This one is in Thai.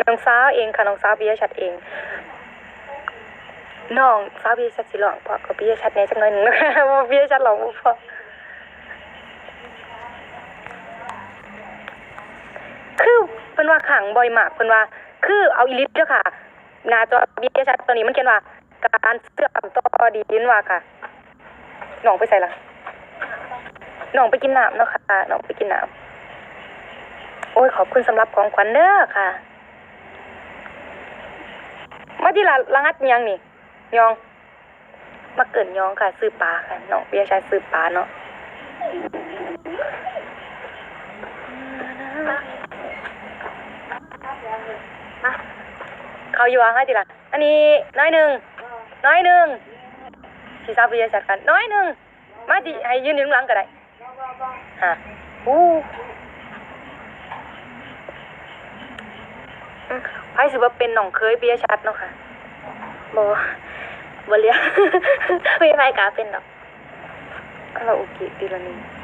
น้องสาวเองค่ะน้องสาวปิยชัดเองน้องสาวปิยชัดสิร้องเพราะก็ปิยชัดแหน่จักหน่อยหนึงนะคะเพราปิยชัดร้องบ่เพาะคือเพิ่นว่าขังบ่อยมากเพิ่นว่า คือเอาอีลิทเด้อค่ะหน้าจอปิยชัดตัวนี้มันเขียนว่า การเสื่อมต่อดีนว่าค่ะน้องไปใส่ละน้องไปกินน้ำเนาะค่ะน้องไปกินน้ำโอ้ยขอบคุณสำหรับของขวัญเด้อค่ะ มาที่ละละงัดยังนี่ยอง มาเกิดยองค่ะ ซื้อปลาค่ะน้องเบียชายซื้อปลาเนาะเขาอยู่อะให้ทีละอันนี้น้อยหนึ่งน้อยหนึ่งที่ทราบเบียร์ชัดกันน้อยหนึ่งมาที่ให้ยืนอยู่ข้างหลังก็ได้ฮะอู้ไพ่สิว่าเป็นน้องเคยเบียชัดเนาะค่ะ บ่บ่เรียกไม่ไปกาเป็นดอกคารา